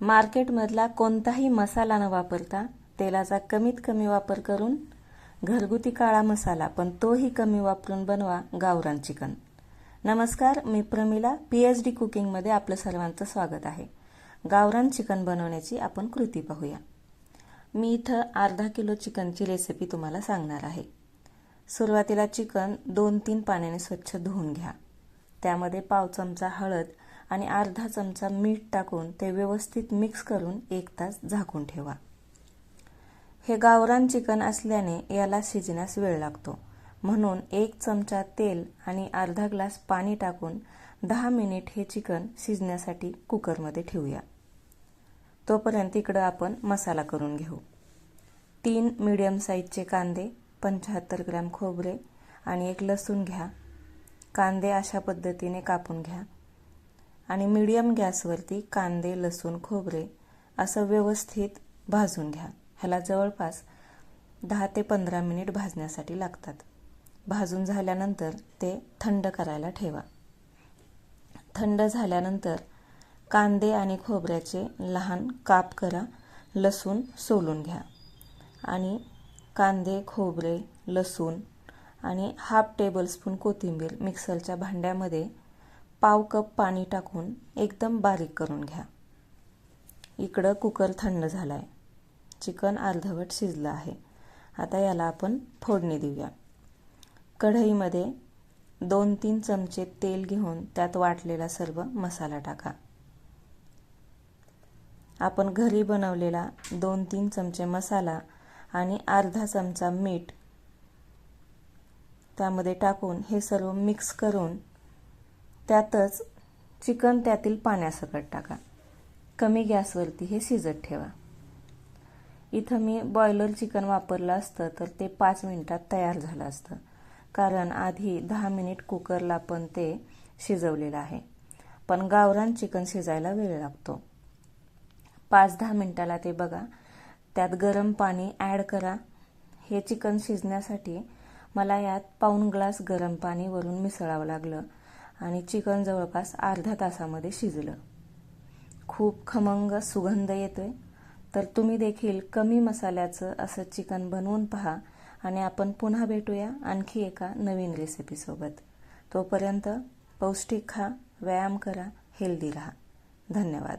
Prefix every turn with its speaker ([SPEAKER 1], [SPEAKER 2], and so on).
[SPEAKER 1] मार्केटमधला कोणताही मसाला न वापरता तेलाचा कमीत कमी वापर करून घरगुती काळा मसाला पण तोही कमी वापरून बनवा गावरान चिकन. नमस्कार मी प्रमिला पी एच डी कुकिंगमध्ये आपलं सर्वांचं स्वागत आहे. गावरान चिकन बनवण्याची आपण कृती पाहूया. मी इथं अर्धा किलो चिकनची रेसिपी तुम्हाला सांगणार आहे. सुरुवातीला चिकन दोन तीन पाण्याने स्वच्छ धुवून घ्या. त्यामध्ये पाव चमचा हळद आणि अर्धा चमचा मीठ टाकून ते व्यवस्थित मिक्स करून एक तास झाकून ठेवा. हे गावरान चिकन असल्याने याला शिजण्यास वेळ लागतो. म्हणून एक चमचा तेल आणि अर्धा ग्लास पाणी टाकून दहा मिनिट हे चिकन शिजण्यासाठी कुकरमध्ये ठेवूया. तोपर्यंत इकडं आपण मसाला करून घेऊ. तीन मीडियम साईजचे कांदे पंच्याहत्तर ग्रॅम खोबरे आणि एक लसूण घ्या. कांदे अशा पद्धतीने कापून घ्या. आणि मीडियम गॅसवरती कांदे लसूण खोबरे असं व्यवस्थित भाजून घ्या. ह्याला जवळपास दहा ते पंधरा मिनिट भाजण्यासाठी लागतात. भाजून झाल्यानंतर ते थंड करायला ठेवा. थंड झाल्यानंतर कांदे आणि खोबऱ्याचे लहान काप करा. लसूण सोलून घ्या. आणि कांदे खोबरे लसूण आणि हाफ टेबलस्पून कोथिंबीर मिक्सरच्या भांड्यामध्ये पाव कप पाणी टाकून एकदम बारीक करून घ्या. इकडं कुकर थंड झाला आहे चिकन अर्धवट शिजलं आहे. आता याला आपण फोडणी देऊया. कढईमध्ये दोन तीन चमचे तेल घेऊन त्यात वाटलेला सर्व मसाला टाका. आपण घरी बनवलेला दोन तीन चमचे मसाला आणि अर्धा चमचा मीठ त्यामध्ये टाकून हे सर्व मिक्स करून त्यातच चिकन त्यातील पाण्यासकट टाका. कमी गॅसवरती हे शिजत ठेवा. इथं मी बॉयलर चिकन वापरलं असतं तर ते पाच मिनिटात तयार झालं असतं. कारण आधी दहा मिनिट कुकरला पण ते शिजवलेलं आहे. पण गावरान चिकन शिजायला वेळ लागतो. पाच दहा मिनिटाला ते बघा. त्यात गरम पाणी ॲड करा. हे चिकन शिजण्यासाठी मला यात पाऊण ग्लास गरम पाणी वरून मिसळावं लागलं. आणि चिकन जवळपास अर्ध्या तासामध्ये शिजलं. खूप खमंग सुगंध येतोय. तर तुम्ही देखील कमी मसाल्याचं असं चिकन बनवून पहा आणि आपण पुन्हा भेटूया आणखी एका नवीन रेसिपीसोबत तोपर्यंत पौष्टिक खा व्यायाम करा हेल्दी राहा. धन्यवाद.